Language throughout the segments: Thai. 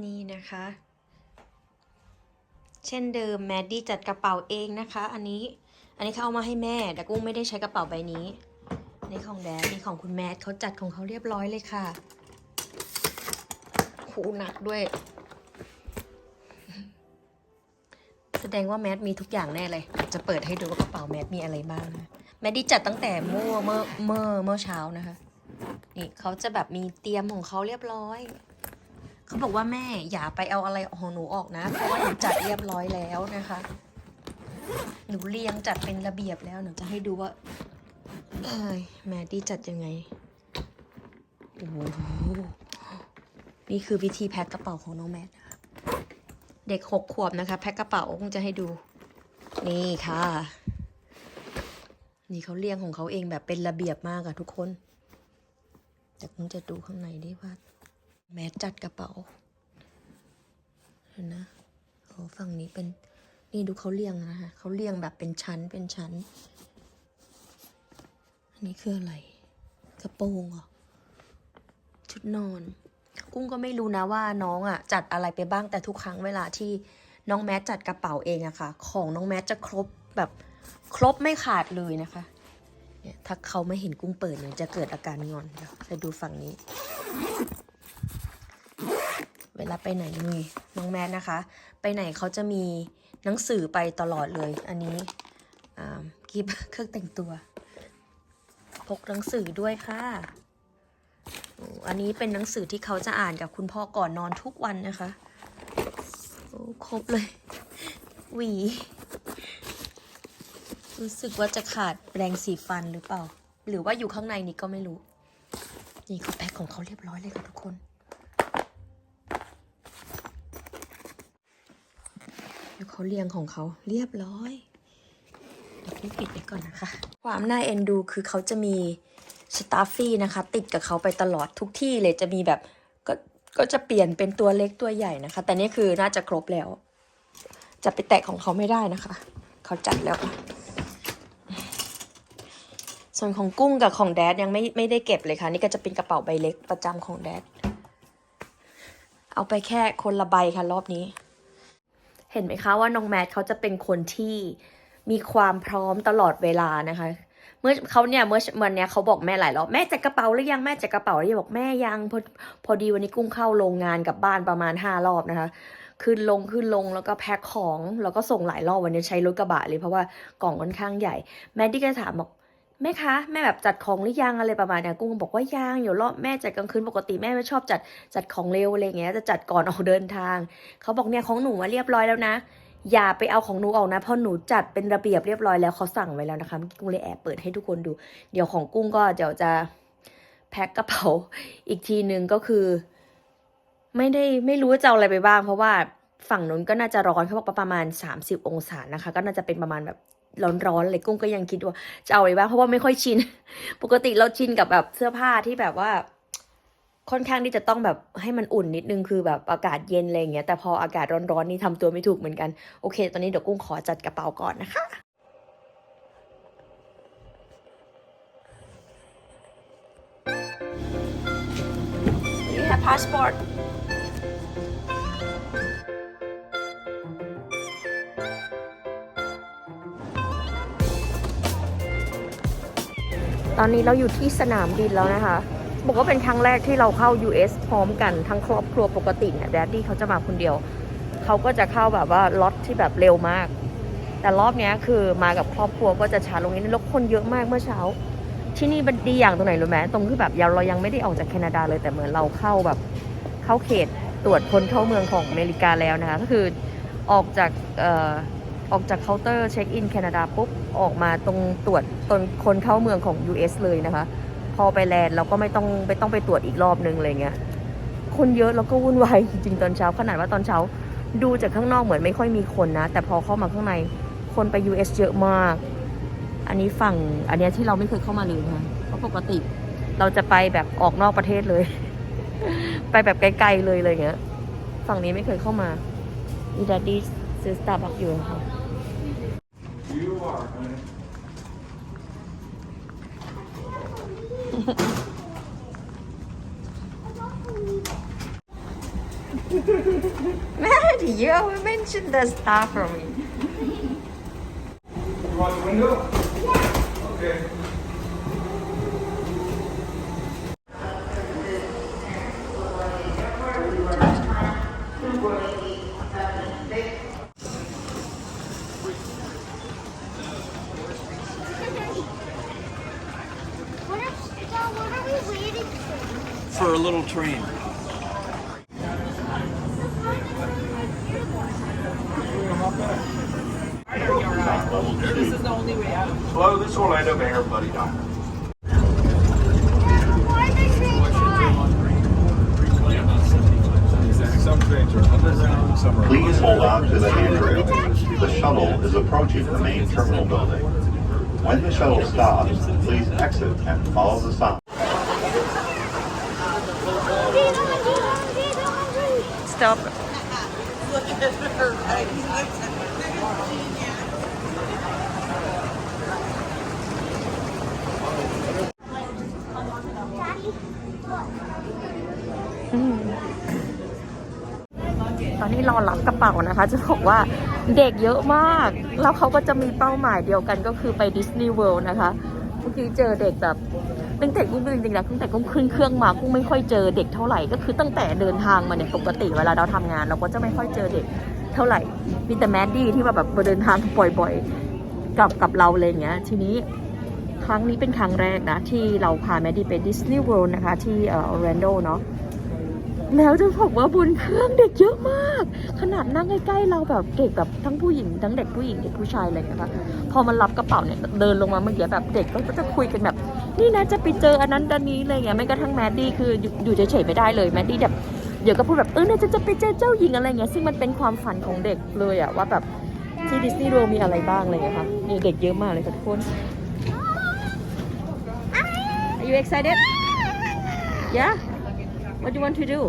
นี่นะคะ เช่นเดิมแมดดี้จัดกระเป๋าเองนะคะ อันนี้อันนี้เขาเอามาให้แม่ แต่กุ้งไม่ได้ใช้กระเป๋าใบนี้อันนี่ของแดดนี่ของคุณแมดเขาจัดของเขาเรียบร้อยเลยค่ะโหหนักด้วย แสดงว่าแมดมีทุกอย่างแน่เลย จะเปิดให้ดูว่ากระเป๋าแมดมีอะไรบ้างนะแมดดี้จัดตั้งแต่เมื่อเมื่อเมื่อเมื่อเช้านะคะ นี่เขาจะแบบมีเตรียมของเขาเรียบร้อย เขาบอกว่าแม่อย่าไปเอาอะไรของหนูออกนะ เพราะว่าหนูจัดเรียบร้อยแล้วนะคะ หนูเรียงจัดเป็นระเบียบแล้วหนูจะให้ดูว่าเอ้ยแมดดี้จัดยังไงโอ้โหนี่คือวิธีแพ็คกระเป๋าของน้องแมทนะคะเด็กหกขวบนะคะ แพ็คกระเป๋าคงจะให้ดู นี่ค่ะ นี่เขาเรียงของเขาเองแบบเป็นระเบียบมากอะทุกคนแต่คงจะดูข้างในดิว่า แมทจัดกระเป๋า เห็นนะโอ้ฝั่งนี้เป็น นี่ดูเขาเรียงนะคะเขาเรียงแบบเป็นชั้นเป็นชั้น อันนี้คืออะไร กระโปรงเหรอ ชุดนอน กุ้งก็ไม่รู้นะว่าน้องอะ จัดอะไรไปบ้างแต่ทุกครั้งเวลาที่น้องแมทจัดกระเป๋าเองอะค่ะ ของน้องแมทจะครบแบบครบไม่ขาดเลยนะคะเนี่ยถ้าเขาไม่เห็นกุ้งเปิดเนี่ยจะเกิดอาการงอนเดี๋ยวไปดูฝั่งนี้ เวลาไปไหนนี่น้องแมทนะคะ ไปไหนเขาจะมีหนังสือไปตลอดเลย อันนี้กิบเครื่องแต่งตัว พกหนังสือด้วยค่ะ อันนี้เป็นหนังสือที่เขาจะอ่านกับคุณพ่อก่อนนอนทุกวันนะคะโอ้ครบเลย หวี รู้สึกว่าจะขาดแปรงสีฟันหรือเปล่า หรือว่าอยู่ข้างในนี้ก็ไม่รู้ นี่เขาแพ็คของเขาเรียบร้อยเลยค่ะทุกคน เดี๋ยวเขาเรียงของเขาเรียบร้อยเดี๋ยวพี่ปิดไว้ก่อนนะคะ ความน่าเอ็นดูคือเขาจะมีสตาฟฟี่นะคะ ติดกับเขาไปตลอดทุกที่เลยจะมีแบบก็ก็จะเปลี่ยนเป็นตัวเล็กตัวใหญ่นะคะ แต่นี่คือน่าจะครบแล้ว จะไปแตะของเขาไม่ได้นะคะ เขาจัดแล้ว ส่วนของกุ้งกับของแดดยังไม่ไม่ได้เก็บเลยค่ะ นี่ก็จะเป็นกระเป๋าใบเล็กประจำของแดด เอาไปแค่คนละใบค่ะรอบนี้ เห็นไหมคะว่าน้องแมทเขาจะเป็นคนที่มีความพร้อมตลอดเวลานะคะ เมื่อเขาเนี่ยเมื่อวันเนี้ยเขาบอกแม่หลายรอบแม่จัดกระเป๋าหรือยังแม่จัดกระเป๋าหรือยังบอกแม่ยังพอพอดีวันนี้กุ้งเข้าโรงงานกับบ้านประมาณห้ารอบนะคะขึ้นลงขึ้นลงแล้วก็แพ็คของแล้วก็ส่งหลายรอบวันนี้ใช้รถกระบะเลยเพราะว่ากล่องค่อนข้างใหญ่ แม่ที่ก็ถามบอก แม่คะแม่แบบจัดของหรือยังอะไรประมาณเนี้ยกุ้งบอกว่ายังเดี๋ยวรอบแม่จัดกลางคืนปกติแม่ไม่ชอบจัดจัดของเร็วอะไรอย่างเงี้ยจะจัดก่อนออกเดินทาง เขาบอกเนี่ยของหนูมาเรียบร้อยแล้วนะ อย่าไปเอาของหนูออกนะเพราะหนูจัดเป็นระเบียบเรียบร้อยแล้วเขาสั่งไว้แล้วนะคะกุ้งเลยแอบเปิดให้ทุกคนดู เดี๋ยวของกุ้งก็เดี๋ยวจะแพ็คกระเป๋าอีกทีหนึ่งก็คือ ไม่ได้ไม่รู้ว่าจะเอาอะไรไปบ้าง เพราะว่าฝั่งนู้นก็น่าจะร้อนเขาบอกว่าประมาณ 30 องศานะคะ ก็น่าจะเป็นประมาณแบบ ร้อนๆเลยกุ้งก็ยังคิดว่าจะเอาอะไรบ้างเพราะว่าไม่ค่อยชิน ปกติเราชินกับแบบเสื้อผ้าที่แบบว่า ค่อนข้างที่จะต้องแบบให้มันอุ่นนิดนึงคือแบบอากาศเย็นอะไรอย่างเงี้ยแต่พออากาศร้อนๆนี่ทำตัวไม่ถูกเหมือนกันโอเค ตอนนี้เดี๋ยวกุ้งขอจัดกระเป๋าก่อนนะคะ You have passport ต อนนี้เราอยู่ที่สนามบินแล้วนะคะ บอกว่าเป็นครั้งแรกที่เราเข้า US พร้อมกันทั้งครอบครัวปกติเนี่ยแดดดี้เขาจะมาคนเดียว เขาก็จะเข้าแบบว่าล็อตที่แบบเร็วมาก แต่รอบนี้คือมากับครอบครัวก็จะช้าลงนิดนึงแล้วคนเยอะมากเมื่อเช้า ที่นี่มันดีอย่างตรงไหนรู้ไหมตรงที่แบบเรายังไม่ได้ออกจากแคนาดาเลยแต่เหมือนเราเข้าแบบเข้าเขตตรวจคนเข้าเมืองของอเมริกาแล้วนะคะ ก็คือออกจากเออกจากเคาน์เตอร์เช็คอินแคนาดาปุ๊บ ออกมาตรงตรวจตนคนเข้าเมืองของ US เลยนะคะ พอไปแลนด์เราก็ไม่ต้องไม่ต้องไปตรวจอีกรอบนึงอะไรเงี้ยคนเยอะแล้วก็วุ่นวายจริงตอนเช้าขนาดว่าตอนเช้าดูจากข้างนอกเหมือนไม่ค่อยมีคนนะ แต่พอเข้ามาข้างในคนไป US เยอะมาก อันนี้ฝั่งอันเนี้ยที่เราไม่เคยเข้ามาเลยนะเพราะปกติเราจะไปแบบออกนอกประเทศเลย ไปแบบไกลๆเลยเลยเงี้ย ฝั่งนี้ไม่เคยเข้ามาอีดัดดี้ซื้อสตาร์บัคอยู่นะคะ You are, honey. น Maddie, you always mention the star for me. You want the window? Okay. What are, Dad, what are we waiting for? for a little train. Hello, this is Orlando Mayor Buddy Doctor. Why are the trains on? Some trains some. Please hold on to the handrail. The shuttle is approaching the main terminal building. When the shuttle stops, please exit and follow the sign. Stop. Daddy, look. ตอนนี้รอรับกระเป๋านะคะ จะบอกว่าเด็กเยอะมาก แล้วเขาก็จะมีเป้าหมายเดียวกันก็คือไปดิสนีย์เวิลด์นะคะ เมื่อกี้เจอเด็กแบบ ตั้งแต่กุ้งจริงๆนะตั้งแต่กุ้งขึ้นเครื่องมากุ้งไม่ค่อยเจอเด็กเท่าไหร่ก็คือตั้งแต่เดินทางมาเนี่ยปกติเวลาเราทำงาน เราก็จะไม่ค่อยเจอเด็กเท่าไหร่ มีแต่แมดดี้ที่ว่าแบบเดินทางบ่อยๆกับกับเราเลยอย่างเงี้ยทีนี้ครั้งนี้เป็นครั้งแรกนะ ที่เราพาแมดดี้ไปดิสนีย์เวิลด์นะคะ ที่เอ่อออร์แลนโดเนาะแล้วจะบอกว่าบนเครื่องเด็กเยอะมาก ขนาดนั่งใกล้ๆเราแบบเด็กแบบทั้งผู้หญิงทั้งเด็กผู้หญิงเด็กผู้ชายอะไรอย่างเงี้ยค่ะพอมันรับกระเป๋าเนี่ยเดินลงมาเมื่อกี้แบบเด็กก็จะคุยกันแบบ นี่นะจะไปเจออันนั้นอันนี้อะไรอย่างเงี้ยไม่กระทั่งแมดดี้คืออยู่อยู่เฉยๆไม่ได้เลยแมดดี้แบบเดี๋ยวก็พูดแบบเออเนี่ยจะจะไปเจอเจ้าหญิงอะไรเงี้ยซึ่งมันเป็นความฝันของเด็กเลยอะว่าแบบที่ดิสนีย์โรมีอะไรบ้างอะไรอย่างเงี้ยค่ะนี่เด็กเยอะมากเลยค่ะทุกคน Are you excited? Yeah. What do you want to do?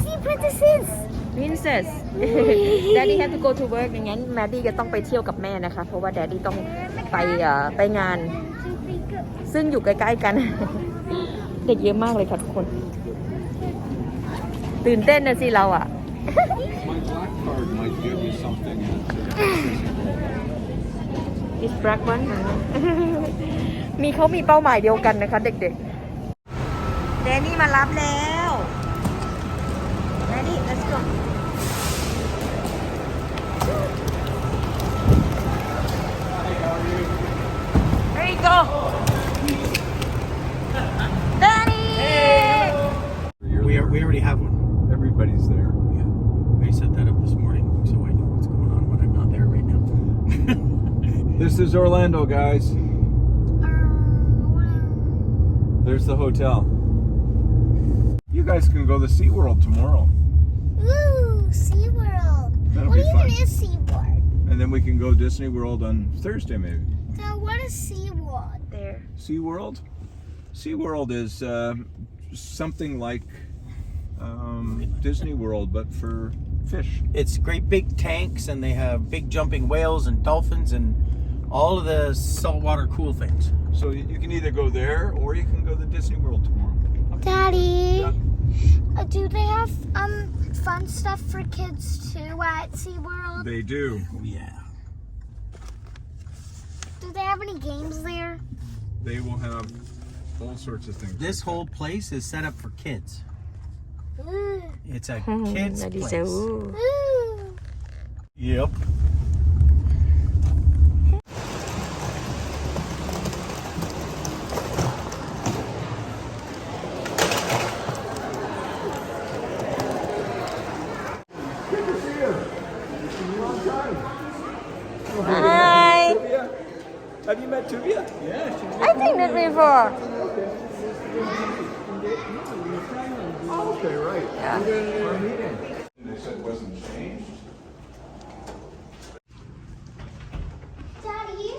See princesses. Princess Daddy have to go to work อย่างงั้นแมดดี้ก็ต้องไปเที่ยวกับแม่นะคะ เพราะว่า Daddy ต้องไปเอ่อไปงาน ซึ่งอยู่ใกล้ๆกัน เด็กเยอะมากเลยค่ะทุกคน ตื่นเต้นนะสิเราอะ My black card might give you something. It's black one มีเขามีเป้าหมายเดียวกันนะคะเด็กๆแดนนี่มารับแล้ว This Orlando, guys. There's the hotel. You guys can go to SeaWorld tomorrow. Ooh, SeaWorld. That'll what be even fun. is SeaWorld? And then we can go to Disney World on Thursday, maybe. Dad, what is SeaWorld? There SeaWorld? SeaWorld is uh, something like um, Disney World, but for fish. It's great big tanks, and they have big jumping whales and dolphins and all of the saltwater cool things. So you you can either go there or you can go to Disney World tomorrow. Daddy, Yeah. uh, do they have um fun stuff for kids too at SeaWorld? They do. Oh, yeah. Do they have any games there? They will have all sorts of things. This whole place is set up for kids. Ooh. It's a Hmm, kids Daddy place. said, "Ooh." Ooh. Yep. Hi Have you met Tuvia? Yeah. I think Oh, okay, right. Yeah. And they said it wasn't changed? Daddy,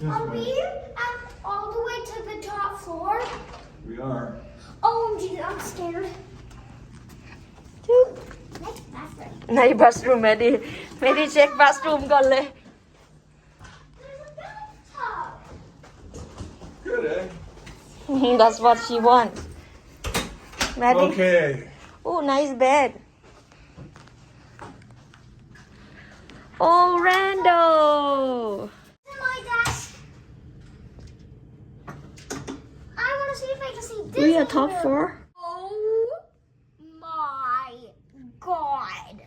yes, are we at all the way to the top floor? We are. Oh, geez, I'm scared. Dude. Next bathroom. Bathroom check bathroom. Good, eh? That's what she wants. Maddie? Okay. Oh, nice bed. Oh, Rando. We are top four. Oh my god.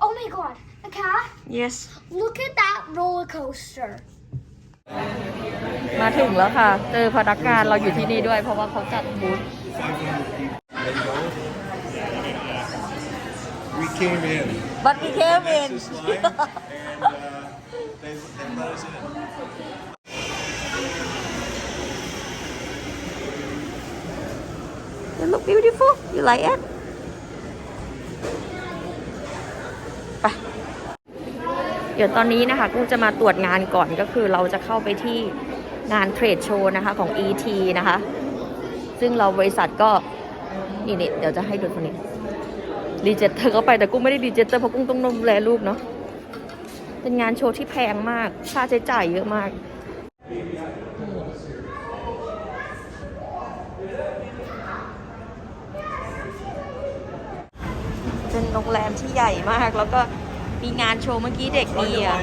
Oh my god. A cat? Yes. Look at that roller coaster. มาถึงแล้วค่ะ เจอพนักงานเราอยู่ที่นี่ด้วย เพราะว่าเขาจัดบูธ We came in. but we came in This line, and uh, they, they let us in. You look beautiful you like it ไป เดี๋ยวตอนนี้นะคะกูจะมาตรวจงานก่อนก็คือเราจะเข้าไปที่ งานเทรดโชว์นะคะของ ET นะคะ ซึ่งเราบริษัทก็ นี่นี่เดี๋ยวจะให้ดูคนนี้ดีเจเตอร์ก็ไปแต่กุ้งไม่ได้ดีเจเตอร์เพราะกุ้งต้องดูแลลูกเนาะเป็นงานโชว์ที่แพงมาก ค่าใช้จ่ายเยอะมากเป็นโรงแรมที่ใหญ่มากแล้วก็มีงานโชว์เมื่อกี้เด็กมีอะ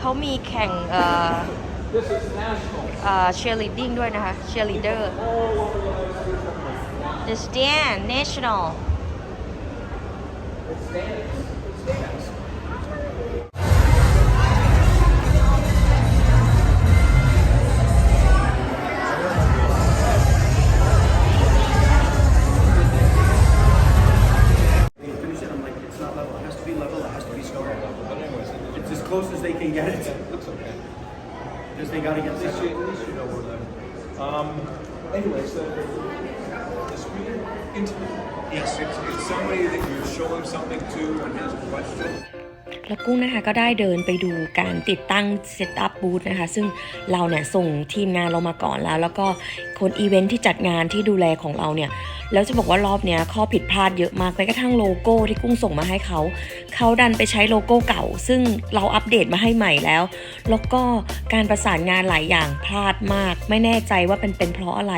เขามีแข่งเออเชียร์ลีดดิ้งด้วยนะคะเชียร์ลีดเดอร์ The Stand National get it. Looks okay. Because they gotta get At least this. you, at least you know where them. Um, anyways, the, the speaker intimate. Yes. It's, it's somebody that you're showing something to and has a question. แล้วกุ้งนะคะก็ได้เดินไปดูการติดตั้งเซตอัพบูธนะคะ ซึ่งเราเนี่ยส่งทีมงานเรามาก่อนแล้ว แล้วก็คนอีเวนท์ที่จัดงานที่ดูแลของเราเนี่ย แล้วจะบอกว่ารอบเนี้ยข้อผิดพลาดเยอะมากแม้กระทั่งโลโก้ที่กุ้งส่งมาให้เขา เขาดันไปใช้โลโก้เก่า ซึ่งเราอัปเดตมาให้ใหม่แล้ว แล้วก็การประสานงานหลายอย่างพลาดมาก ไม่แน่ใจว่าเป็นเป็นเพราะอะไร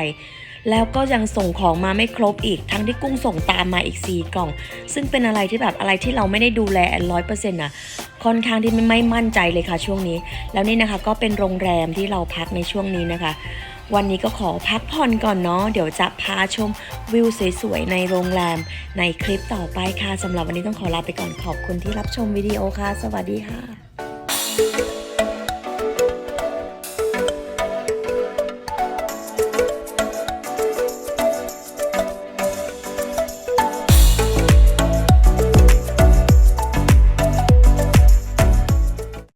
แล้วก็ยังส่งของมาไม่ครบอีก ทั้งที่กุ้งส่งตามมาอีก 4 กล่อง ซึ่งเป็นอะไรที่แบบอะไรที่เราไม่ได้ดูแลร้อยเปอร์เซ็นต์นะค่อนข้างที่ไม่ไม่มั่นใจเลยค่ะช่วงนี้ แล้วนี่นะคะก็เป็นโรงแรมที่เราพักในช่วงนี้นะคะ วันนี้ก็ขอพักผ่อนก่อนเนาะ เดี๋ยวจะพาชมวิวสวยๆ ในโรงแรม ในคลิปต่อไปค่ะ สำหรับวันนี้ต้องขอลาไปก่อนขอบคุณที่รับชมวิดีโอค่ะ สวัสดีค่ะ